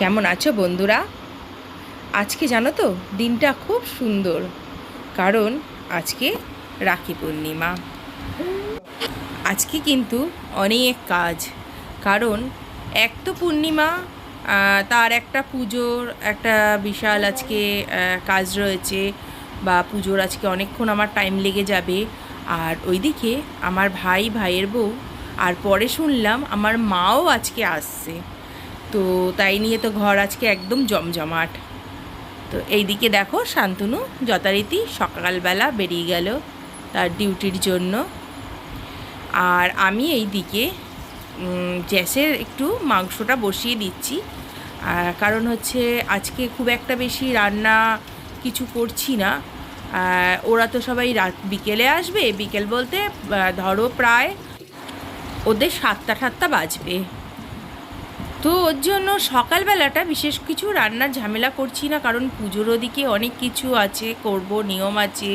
কেমন আছো বন্ধুরা? আজকে জানো তো, দিনটা খুব সুন্দর। কারণ আজকে রাখি পূর্ণিমা। আজকে কিন্তু অনেক কাজ। কারণ এক তো পূর্ণিমা তার একটা পুজোর একটা বিশাল আজকে কাজ রয়েছে বা পুজোর আজকে অনেকক্ষণ আমার টাইম লেগে যাবে। আর ওইদিকে আমার ভাই, ভাইয়ের বউ, আর পরে শুনলাম আমার মাও আজকে আসছে। তো তাই নিয়ে তো ঘর আজকে একদম জমজমাট। তো এইদিকে দেখো শান্তনু যথারীতি সকালবেলা বেরিয়ে গেল তার ডিউটির জন্য। আর আমি এই দিকে গ্যাসের একটু মাংসটা বসিয়ে দিচ্ছি। আর কারণ হচ্ছে আজকে খুব একটা বেশি রান্না কিছু করছি না। ওরা তো সবাই রাত, বিকেলে আসবে। বিকেল বলতে ধরো প্রায় ওদের সাতটা সাতটা বাজবে। তো ওর জন্য সকালবেলাটা বিশেষ কিছু রান্নার ঝামেলা করছি না, কারণ পুজোর ওদিকে অনেক কিছু আছে, করব, নিয়ম আছে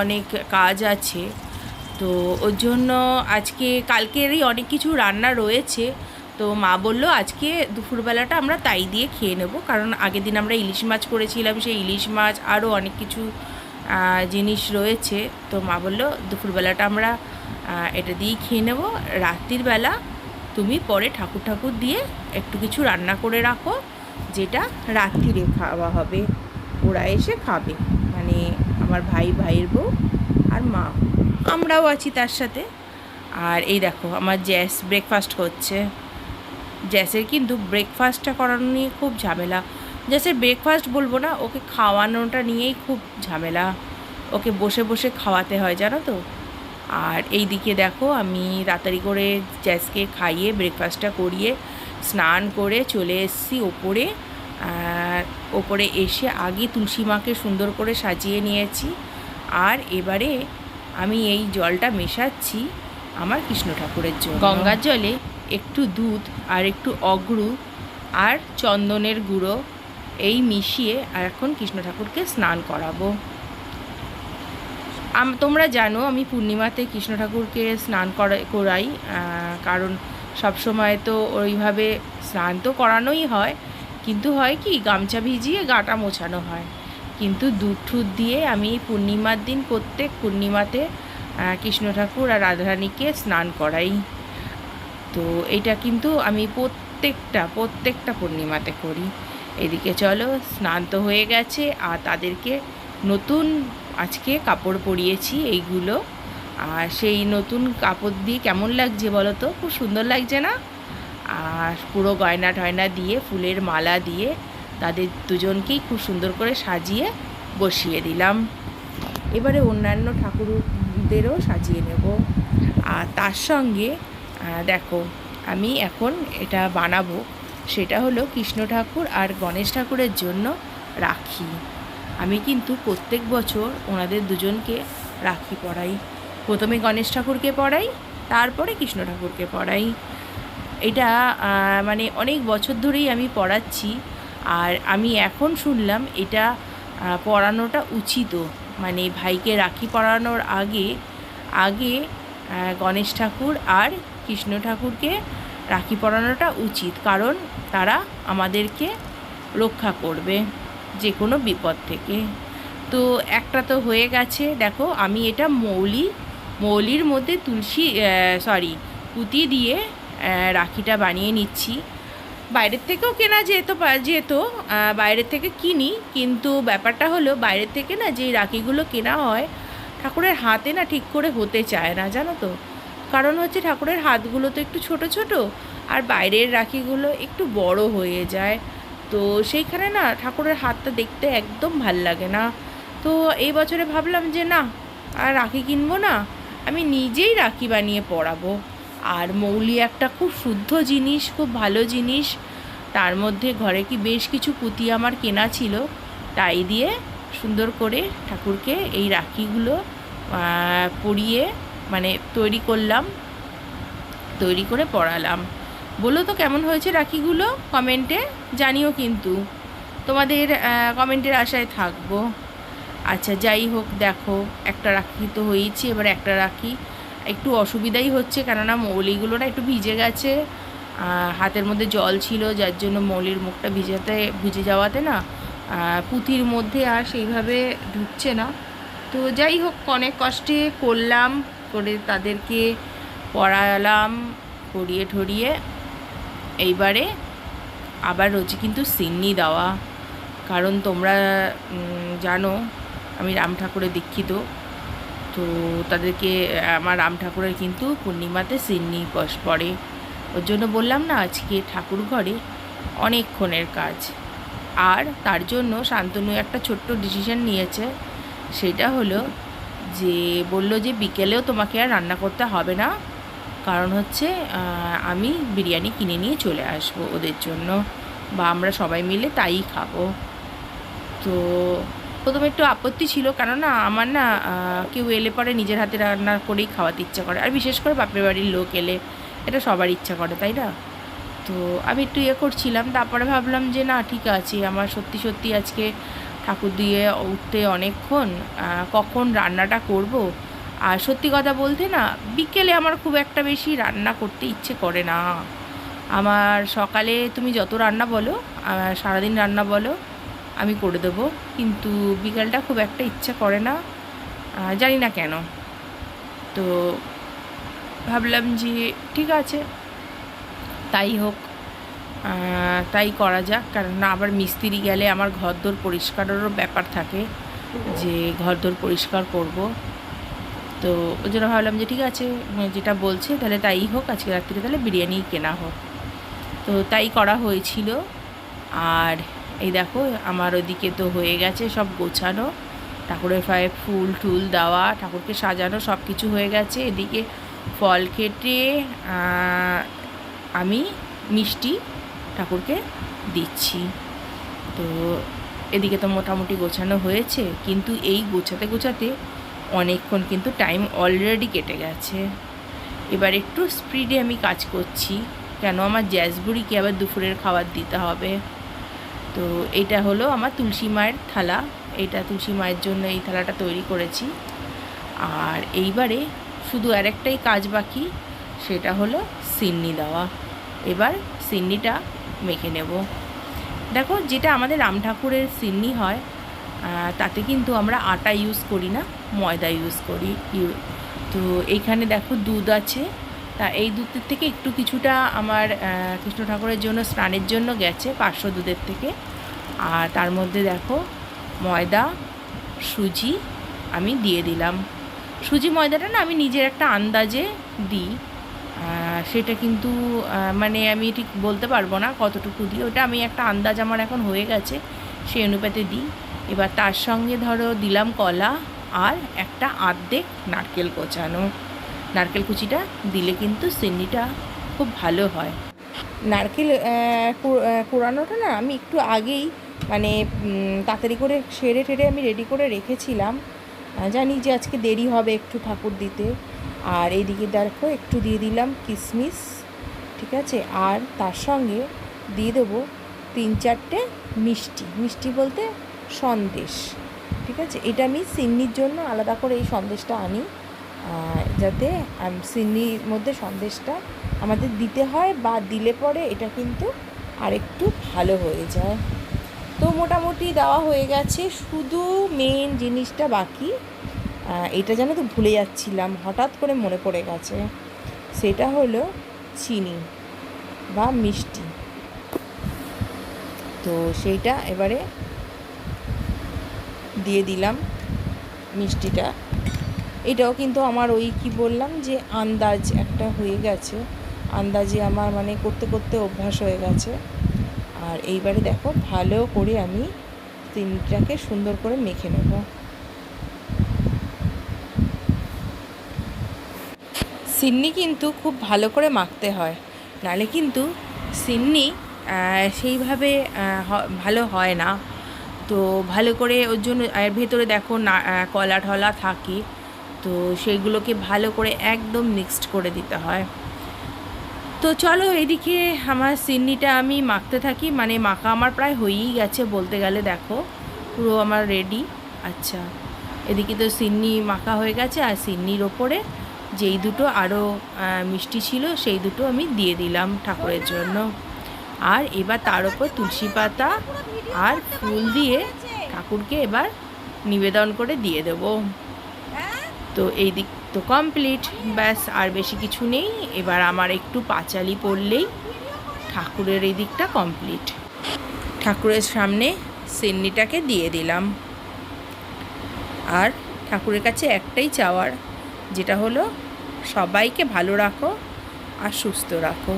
অনেক কাজ আছে। তো ওর জন্য আজকে, কালকেরই অনেক কিছু রান্না রয়েছে। তো মা বলল, আজকে দুপুরবেলাটা আমরা তাই দিয়ে খেয়ে নেব, কারণ আগের দিন আমরা ইলিশ মাছ করেছিলাম, সেই ইলিশ মাছ আরও অনেক কিছু জিনিস রয়েছে। তো মা বলল, দুপুরবেলাটা আমরা এটা দিয়েই খেয়ে নেব। রাত্রির বেলা তুমি পরে ঠাকুর ঠাকুর দিয়ে একটু কিছু রান্না করে রাখো, যেটা রাত্রিরে খাওয়া হবে। ওরা এসে খাবে। মানে আমার ভাই, ভাইয়ের বউ আর মা। আমরাও আছি তার সাথে। আর এই দেখো, আমার জ্যাস ব্রেকফাস্ট হচ্ছে। জ্যাসের কিন্তু ব্রেকফাস্টটা করানো নিয়ে খুব ঝামেলা। জ্যাসের ব্রেকফাস্ট বলব না, ওকে খাওয়ানোটা নিয়েই খুব ঝামেলা। ওকে বসে বসে খাওয়াতে হয়, জানো তো? আর এই দিকে দেখো আমি তাড়াতাড়ি করে জ্যাসকে খাইয়ে ব্রেকফাস্টটা করিয়ে স্নান করে চলে এসেছি ওপরে। আর ওপরে এসে আগে তুলসী মাকে সুন্দর করে সাজিয়ে নিয়েছি। আর এবারে আমি এই জলটা মেশাচ্ছি আমার কৃষ্ণ ঠাকুরের জন্য। গঙ্গার জলে একটু দুধ আর একটু অগ্রু আর চন্দনের গুঁড়ো এই মিশিয়ে আর এখন কৃষ্ণ ঠাকুরকে স্নান করাবো। তোমরা জানো, আমি পূর্ণিমাতে কৃষ্ণ ঠাকুরকে স্নান করা করাই কারণ সব সময় তো ওইভাবে স্নান তো করানোই হয়। কিন্তু হয় কি, গামছা ভিজিয়ে গাটা মোছানো হয়। কিন্তু দুধ ঠুধ দিয়ে আমি পূর্ণিমার দিন প্রত্যেক পূর্ণিমাতে কৃষ্ণ ঠাকুর আর রাধারানীকে স্নান করাই। তো এটা কিন্তু আমি প্রত্যেকটা প্রত্যেকটা পূর্ণিমাতে করি। এদিকে চলো, স্নান তো হয়ে গেছে, আর তাদেরকে নতুন আজকে কাপড় পরিয়েছি এইগুলো। আর সেই নতুন কাপড় দিয়ে কেমন লাগছে বলো তো? খুব সুন্দর লাগছে না? আর পুরো গয়না টয়না দিয়ে, ফুলের মালা দিয়ে তাদের দুজনকেই খুব সুন্দর করে সাজিয়ে বসিয়ে দিলাম। এবারে অন্যান্য ঠাকুরদেরও সাজিয়ে নেব। আর তার সঙ্গে দেখো, আমি এখন এটা বানাবো। সেটা হলো কৃষ্ণ ঠাকুর আর গণেশ ঠাকুরের জন্য রাখি। আমি কিন্তু প্রত্যেক বছর ওনাদের দুজনকে রাখি পড়াই। প্রথমে গণেশ ঠাকুরকে পড়াই, তারপরে কৃষ্ণ ঠাকুরকে পড়াই। এটা মানে অনেক বছর ধরেই আমি পড়াচ্ছি। আর আমি এখন শুনলাম এটা পড়ানোটা উচিত। মানে ভাইকে রাখি পরানোর আগে আগে গণেশ ঠাকুর আর কৃষ্ণ ঠাকুরকে রাখি পরানোটা উচিত। কারণ তারা আমাদেরকে রক্ষা করবে। যে কোনো বিপদ থেকে। তো একটা তো হয়ে গেছে। দেখো, আমি এটা মৌলি, মৌলির মধ্যে তুলসী সরি পুঁতি দিয়ে রাখিটা বানিয়ে নিচ্ছি। বাইরের থেকেও কেনা যেত যেত বাইরের থেকে কিনি, কিন্তু ব্যাপারটা হলো বাইরের থেকে না যেই রাখিগুলো কেনা হয়, ঠাকুরের হাতে না ঠিক করে হতে চায় না, জানো তো? কারণ হচ্ছে ঠাকুরের হাতগুলো তো একটু ছোট ছোট, আর বাইরের রাখিগুলো একটু বড় হয়ে যায়। তো সেইখানে না ঠাকুরের হাতটা দেখতে একদম ভালো লাগে না। তো এই বছরে ভাবলাম যে না, আর রাখি কিনবো না, আমি নিজেই রাখি বানিয়ে পরাবো আর মৌলি একটা খুব শুদ্ধ জিনিস, খুব ভালো জিনিস। তার মধ্যে ঘরে কি বেশ কিছু পুঁতি আমার কেনা ছিল, তাই দিয়ে সুন্দর করে ঠাকুরকে এই রাখিগুলো পরিয়ে মানে তৈরি করলাম, তৈরি করে পড়ালাম। বলো তো কেমন হয়েছে রাখিগুলো? কমেন্টে জানিও কিন্তু। তোমাদের কমেন্টের আশায় থাকব। আচ্ছা যাই হোক, দেখো, একটা রাখি তো হয়েছে এবার একটা রাখি। একটু অসুবিধাই হচ্ছে, কেননা মৌলিগুলো না একটু ভিজে গেছে। হাতের মধ্যে জল ছিল, যার জন্য মৌলির মুখটা ভিজাতে, ভিজে যাওয়াতে না পুঁথির মধ্যে আর সেইভাবে ঢুকছে না। তো যাই হোক, অনেক কষ্টে করলাম, করে তাদেরকে পড়ালাম, পড়িয়ে ঠরিয়ে এইবারে আবার রয়েছে কিন্তু সিন্নি দেওয়া। কারণ তোমরা জানো, আমি রাম ঠাকুরের দীক্ষিত। তো তাদেরকে, আমার রাম ঠাকুরের কিন্তু পূর্ণিমাতে সিন্নি পড়ে। ওর জন্য বললাম না, আজকে ঠাকুর ঘরে অনেকক্ষণের কাজ। আর তার জন্য শান্তনু একটা ছোট্ট ডিসিশন নিয়েছে। সেটা হলো যে, বলল যে, বিকেলেও তোমাকে আর রান্না করতে হবে না। কারণ হচ্ছে আমি বিরিয়ানি কিনে নিয়ে চলে আসব ওদের জন্য। বা আমরা সবাই মিলে তাই খাব। তো প্রথমে একটু আপত্তি ছিল, কেননা আমার না কেউ এলে পরে নিজের হাতে রান্না করেই খাওয়াতে ইচ্ছা করে। আর বিশেষ করে বাপের বাড়ির লোক এলে, এটা সবার ইচ্ছা করে, তাই না? তো আমি একটু ইয়ে করছিলাম, তারপরে ভাবলাম যে না, ঠিক আছে, আমার সত্যি সত্যি আজকে ঠাকুর দিয়ে উঠতে অনেকক্ষণ কখন রান্নাটা করব? আর সত্যি কথা বলতে না, বিকেলে আমার খুব একটা বেশি রান্না করতে ইচ্ছে করে না। আমার সকালে তুমি যত রান্না বলো সারাদিন রান্না বলো, আমি করে দেবো। কিন্তু বিকালটা খুব একটা ইচ্ছা করে না জানি না কেন। তো ভাবলাম যে ঠিক আছে, তাই হোক তাই করা যাক। কারণ আবার মিস্ত্রি গেলে আমার ঘর ঘরদোর পরিষ্কারেরও ব্যাপার থাকে যে ঘর ঘরদোর পরিষ্কার করব। তো ওই জন্য ভাবলাম যে ঠিক আছে যেটা বলছে তাহলে তাই হোক, আজকে রাত্রিরে তাহলে বিরিয়ানি কেনা হোক। তো তাই করা হয়েছিল। আর এই দেখো, আমার ওদিকে তো হয়ে গেছে সব গোছানো। ঠাকুরের পায়ে ফুল টুল দেওয়া, ঠাকুরকে সাজানো, সব কিছু হয়ে গেছে। এদিকে ফল কেটে আমি মিষ্টি ঠাকুরকে দিচ্ছি। তো এদিকে তো মোটামুটি গোছানো হয়েছে, কিন্তু এই গোছাতে গোছাতে অনেকক্ষণ কিন্তু টাইম অলরেডি কেটে গেছে। এবার একটু স্পিডে আমি কাজ করছি, কেন আমার জ্যাসবুড়িকে আবার দুপুরের খাবার দিতে হবে? তো এটা হলো আমার তুলসী মায়ের থালা, এটা তুলসী মায়ের জন্য এই থালাটা তৈরি করেছি। আর এইবারে শুধু আরেকটাই কাজ বাকি, সেটা হলো সিন্নি দেওয়া। এবার সিন্নিটা মেখে নেব। দেখো, যেটা আমাদের রাম ঠাকুরের সিন্নি হয় তাতে কিন্তু আমরা আটা ইউজ করি না, ময়দা ইউজ করি। তো এইখানে দেখো দুধ আছে। তা এই দুধের থেকে একটু কিছুটা আমার কৃষ্ণ ঠাকুরের জন্য স্নানের জন্য গেছে পাঁচশো দুধের থেকে। আর তার মধ্যে দেখো ময়দা, সুজি আমি দিয়ে দিলাম। সুজি ময়দাটা না আমি নিজের একটা আন্দাজে দিই। সেটা কিন্তু মানে আমি ঠিক বলতে পারব না কতটুকু দিই। ওটা আমি একটা আন্দাজ আমার এখন হয়ে গেছে, সেই অনুপাতে দিই। এবার তার সঙ্গে ধরো দিলাম কলা আর একটা আর্ধেক নারকেল কোচানো। নারকেল কুচিটা দিলে কিন্তু সিন্নিটা খুব ভালো হয়। নারকেল কুড়ানোটা না আমি একটু আগেই মানে তাড়াতাড়ি করে সেরে টেরে আমি রেডি করে রেখেছিলাম। জানি যে আজকে দেরি হবে একটু ঠাকুর দিতে। আর এইদিকে দেখো একটু দিয়ে দিলাম কিশমিশ ঠিক আছে? আর তার সঙ্গে দিয়ে দেবো তিন চারটে মিষ্টি। মিষ্টি বলতে সন্দেশ, ঠিক আছে? এটা আমি সিন্নির জন্য আলাদা করে এই সন্দেশটা আনি যাতে সিন্নির মধ্যে সন্দেশটা আমাদের দিতে হয় বা দিলে পরে এটা কিন্তু আরেকটু ভালো হয়ে যায়। তো মোটামুটি দেওয়া হয়ে গেছে, শুধু মেন জিনিসটা বাকি এটা যেন তো ভুলে যাচ্ছিলাম, হঠাৎ করে মনে পড়ে গেছে। সেটা হলো চিনি বা মিষ্টি। তো সেইটা এবারে দিয়ে দিলাম মিষ্টিটা। এটাও কিন্তু আমার ওই কি বললাম যে আন্দাজ একটা হয়ে গেছে। আন্দাজে আমার মানে করতে করতে অভ্যাস হয়ে গেছে। আর এইবারে দেখো ভালো করে আমি তিনটাকে সুন্দর করে মেখে নেব। সিন্নি কিন্তু খুব ভালো করে মাখতে হয়। নালে কিন্তু সিন্নি সেইভাবে ভালো হয় না। তো ভালো করে ওর জন্য, এর ভেতরে দেখো না কলা ঠলা থাকে, তো সেইগুলোকে ভালো করে একদম মিক্সড করে দিতে হয়। তো চলো এদিকে আমার সিন্নিটা আমি মাখতে থাকি মানে মাখা আমার প্রায় হয়েই গেছে বলতে গেলে দেখো, পুরো আমার রেডি আচ্ছা এদিকে তো সিন্নি মাখা হয়ে গেছে, আর সিন্নির ওপরে যেই দুটো আরও মিষ্টি ছিল, সেই দুটো আমি দিয়ে দিলাম ঠাকুরের জন্য। আর এবার তার উপর তুলসী পাতা আর ফুল দিয়ে ঠাকুরকে এবার নিবেদন করে দিয়ে দেব। তো এই দিক তো কমপ্লিট। ব্যাস, আর বেশি কিছু নেই। এবার আমার একটু পাঁচালি পড়লেই ঠাকুরের এই দিকটা কমপ্লিট। ঠাকুরের সামনে সিন্নিটাকে দিয়ে দিলাম। আর ঠাকুরের কাছে একটাই চাওয়ার, যেটা হলো সবাইকে ভালো রাখো আর সুস্থ রাখো।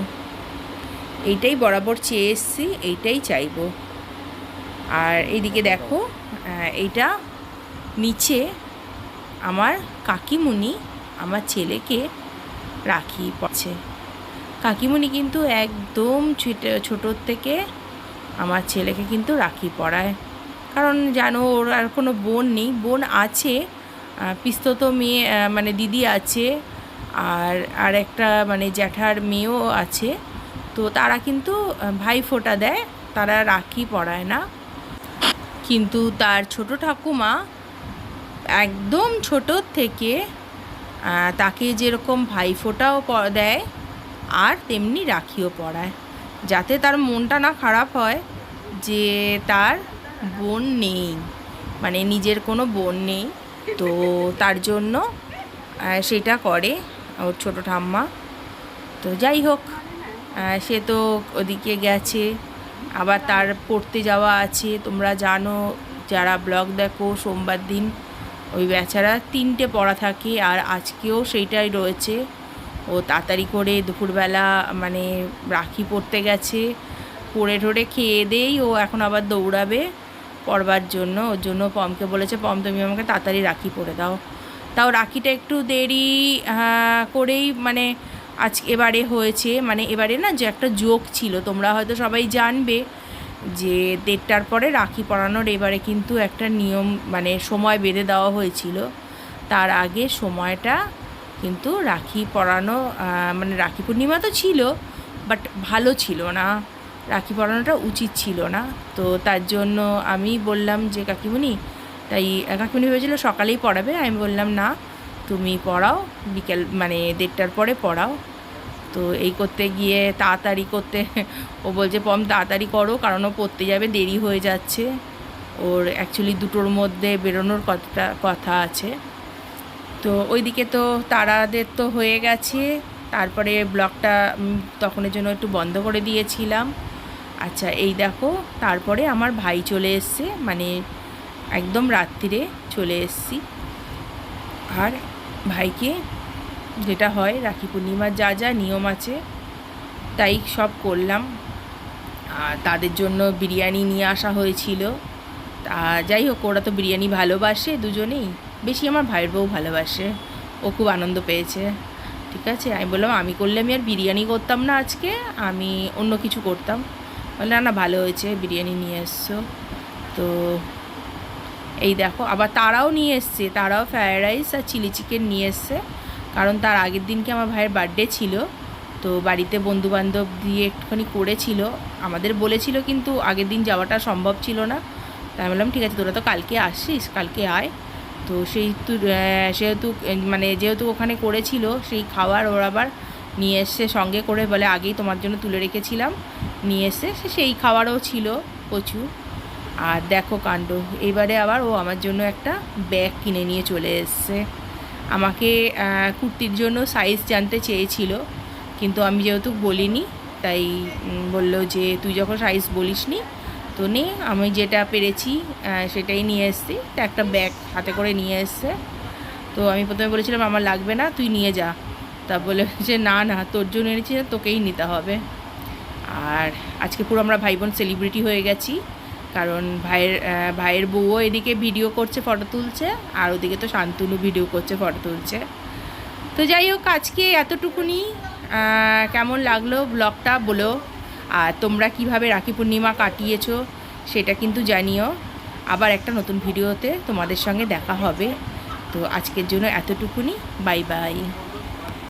এইটাই বরাবর চেয়ে এসছি, এইটাই চাইব। আর এইদিকে দেখো এইটা নিচে আমার কাকিমুনি আমার ছেলেকে রাখি পড়ছে। কাকিমুনি কিন্তু একদম ছোটো, ছোটোর থেকে আমার ছেলেকে কিন্তু রাখি পড়ায়। কারণ জানো, ওর আর কোনো বোন নেই, বোন আছে পিস্তত মেয়ে মানে দিদি আছে, আর আর একটা মানে জ্যাঠার মেয়েও আছে। তো তারা কিন্তু ভাই ফোঁটা দেয়, তারা রাখি পরায় না। কিন্তু তার ছোট ঠাকুমা একদম ছোটোর থেকে তাকে যেরকম ভাইফোঁটাও প- দেয়, আর তেমনি রাখিও পরায়। যাতে তার মনটা না খারাপ হয় যে তার বোন নেই মানে নিজের কোনো বোন নেই। তো তার জন্য সেটা করে ওর ছোটো ঠাম্মা। তো যাই হোক। সে তো ওদিকে গেছে। আবার তার পড়তে যাওয়া আছে। তোমরা জানো, যারা ব্লগ দেখো, সোমবার দিন ওই বেচারা তিনটে পড়া থাকে আর আজকেও সেইটাই রয়েছে। ও তাড়াতাড়ি করে দুপুরবেলা মানে রাখি পড়তে গেছে। পড়ে ঠোড়ে খেয়ে দেই ও এখন আবার দৌড়াবে পড়বার জন্য। ওর জন্য পমকে বলেছে, পম, তুমি আমাকে তাড়াতাড়ি রাখি পরে দাও। তাও রাখিটা একটু দেরি করেই মানে আজ এবারে হয়েছে মানে এবারে না যে একটা যোগ ছিল, তোমরা হয়তো সবাই জানবে যে দেড়টার পরে রাখি পরানোর এবারে কিন্তু একটা নিয়ম মানে সময় বেঁধে দেওয়া হয়েছিল। তার আগে সময়টা কিন্তু রাখি পরানো মানে রাখি পূর্ণিমা তো ছিল বাট ভালো ছিল না। রাখি পরানোটা উচিত ছিল না। তো তার জন্য আমি বললাম যে কাকিমণি তাই কাকিমণি ভেবেছিল সকালেই পড়াবে? আমি বললাম, না। তুমি পড়াও, বিকেল মানে দেড়টার পরে পড়াও। তো এই করতে গিয়ে তাড়াতাড়ি করতে, ও বলছে, পম, তাড়াতাড়ি করো, কারণ ও পড়তে যাবে, দেরি হয়ে যাচ্ছে। ওর অ্যাকচুয়ালি দুটোর মধ্যে বেরোনোর কথা কথা আছে। তো ওইদিকে তো তারাদের তো হয়ে গেছে। তারপরে ব্লগটা তখনের জন্য একটু বন্ধ করে দিয়েছিলাম। আচ্ছা এই দেখো, তারপরে আমার ভাই চলে এসছে মানে একদম রাত্রিরে চলে এসছি। আর ভাইকে, যেটা হয় রাখি পূর্ণিমার যা যা নিয়ম আছে, তাই সব করলাম। আর তাদের জন্য বিরিয়ানি নিয়ে আসা হয়েছিল। তা যাই হোক, ওরা তো বিরিয়ানি ভালোবাসে দুজনেই। বেশি আমার ভাইয়ের বউ ভালোবাসে। ও খুব আনন্দ পেয়েছে। ঠিক আছে? আমি বললাম, আমি করলে আমি আর বিরিয়ানি করতাম না আজকে, আমি অন্য কিছু করতাম। বললে, না না, ভালো হয়েছে, বিরিয়ানি নিয়ে এসছো। তো এই দেখো, আবার তারাও নিয়ে এসছে, তারাও ফ্রায়েড রাইস আর চিলি চিকেন নিয়ে এসছে। কারণ তার আগের দিনকে আমার ভাইয়ের বার্থডে ছিল, তো বাড়িতে বন্ধুবান্ধব দিয়ে একটুখানি করেছিল। আমাদের বলেছিল কিন্তু আগের দিন যাওয়াটা সম্ভব ছিল না। তাই বললাম, ঠিক আছে, তোরা তো কালকে আসিস, কালকে আয়। তো সেই তু সেহেতু মানে যেহেতু ওখানে করেছিল, সেই খাবার ওর আবার নিয়ে এসছে, সঙ্গে করে বলে আগেই তোমার জন্য তুলে রেখেছিলাম। নিয়ে এসছে সে সেই খাবারও ছিল প্রচুর। আর দেখো কাণ্ড, এবারে আবার ও আমার জন্য একটা ব্যাগ কিনে নিয়ে চলে এসছে। আমাকে কুর্তির জন্য সাইজ জানতে চেয়েছিল, কিন্তু আমি যেহেতু বলিনি, তাই বলল যে তুই যখন সাইজ বলিসনি, তো নে, আমি যেটা পেরেছি সেটাই নিয়ে এসেছি। তা একটা ব্যাগ হাতে করে নিয়ে এসছে। তো আমি প্রথমে বলেছিলাম, আমার লাগবে না, তুই নিয়ে যা। তা বলে যে, না না, তোর জন্য এনেছি তোকেই নিতে হবে। আর আজকে পুরো আমরা ভাই বোন সেলিব্রিটি হয়ে গেছি। কারণ ভাইয়ের ভাইয়ের বউও এদিকে ভিডিও করছে ফটো তুলছে, আর ওদিকে তো শান্তনু ভিডিও করছে ফটো তুলছে। তো যাই হোক, আজকে এতটুকুনি। কেমন লাগল ব্লগটা বলো? আর তোমরা কীভাবে রাখি পূর্ণিমা কাটিয়েছো সেটা কিন্তু জানিও। আবার একটা নতুন ভিডিওতে তোমাদের সঙ্গে দেখা হবে। তো আজকের জন্য এতটুকুনি। Bye bye.